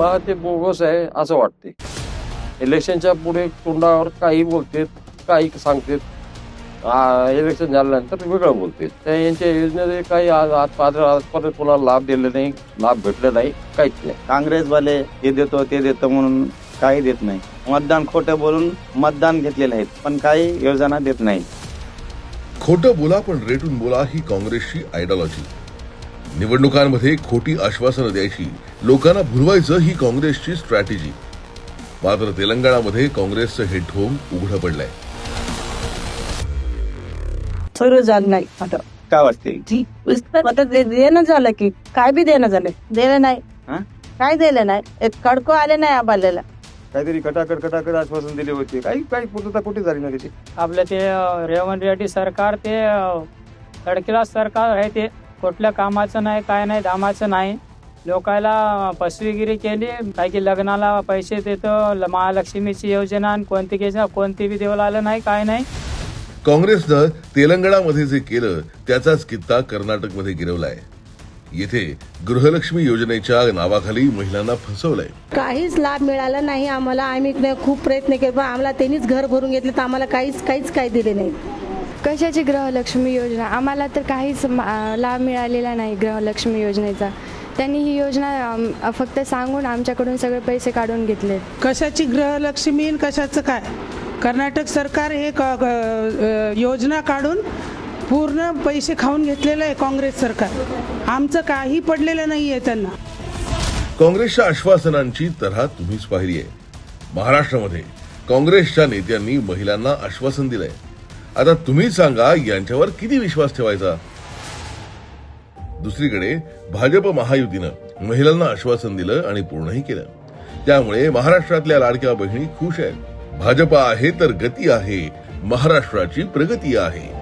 मला ते बोगस आहे असं वाटते. इलेक्शनच्या पुढे तोंडावर काही बोलतेत काही सांगतेत. आ, इलेक्शन झाल्यानंतर वेगळं बोलते त्या यांच्या योजनेचे काही आज आज आजपर्यंत कोणाला लाभ दिले नाही लाभ भेटले नाही काहीच नाही. काँग्रेसवाले हे देतो ते देतो म्हणून काही देत नाही. मतदान खोटं बोलून मतदान घेतलेले आहेत पण काही योजना देत नाही. खोटं बोला पण रेटून बोला ही काँग्रेसची आयडिओलॉजी निवडणुकांमध्ये खोटी आश्वासनं द्यायची लोकांना भुलवायचं ही काँग्रेसची स्ट्रॅटेजी मात्र तेलंगणामध्ये काँग्रेसचं हे ढोंग उघडं पडलंय. सगळं झालं नाही आता. काय वाटते आता दे- देणं झालं की काय बी देणं झालं. देणं नाही. हा? काय दिलं नाही? एक कडको आले नाही आबाल्याला काहीतरी कटाकट कटाकट आश्वासन दिले होते. काही काही पूर्तता कुठे झाली नाही त्याची? आपलं ते रेवंत रेड्डी सरकार ते तडकिला सरकार आहे ते. कुठल्या कामाचं नाही काय नाही दामाचं नाही. लोकायला फसवेगिरी केली काही की लग्नाला पैसे देतो ल- महालक्ष्मीची योजना आणि कोणती योजना कोणती बी देवला आलं नाही काय नाही. काँग्रेसनं तेलंगणामध्ये जे केलं त्याचाच कित्ता कर्नाटकमध्ये गिरवलाय. येथे गृहलक्ष्मी योजनेच्या नावाखाली महिलांना फसवलंय. काहीच लाभ मिळाला नाही आम्हाला. आम्ही खूप प्रयत्न केले पण आम्हाला त्यांनीच घर भरून घेतले तर आम्हाला काहीच काहीच काही दिले नाही. कशाची गृहलक्ष्मी योजना? आम्हाला तर काहीच लाभ मिळालेला नाही गृहलक्ष्मी योजनेचा. त्यांनी ही योजना फक्त सांगून आमच्याकडून सगळे पैसे काढून घेतले. कशाची गृहलक्ष्मी आणि कशाचं काय? कर्नाटक सरकार हे योजना काढून पूर्ण पैसे खाऊन घेतलेलं आहे काँग्रेस सरकार. आमचं काही पडलेलं नाही आहे त्यांना. काँग्रेसच्या आश्वासनांची तऱ्हा तुम्हीच पाहिली आहे महाराष्ट्रामध्ये काँग्रेसच्या नेत्यांनी महिलांना आश्वासन दिलंय. आता तुम्ही सांगा यांच्यावर किती विश्वास ठेवायचा? दुसरीकडे भाजप महायुतीनं महिलांना आश्वासन दिलं आणि पूर्णही केलं. त्यामुळे महाराष्ट्रातल्या लाडक्या बहिणी खुश आहेत. भाजप आहे तर गती आहे. महाराष्ट्राची प्रगती आहे.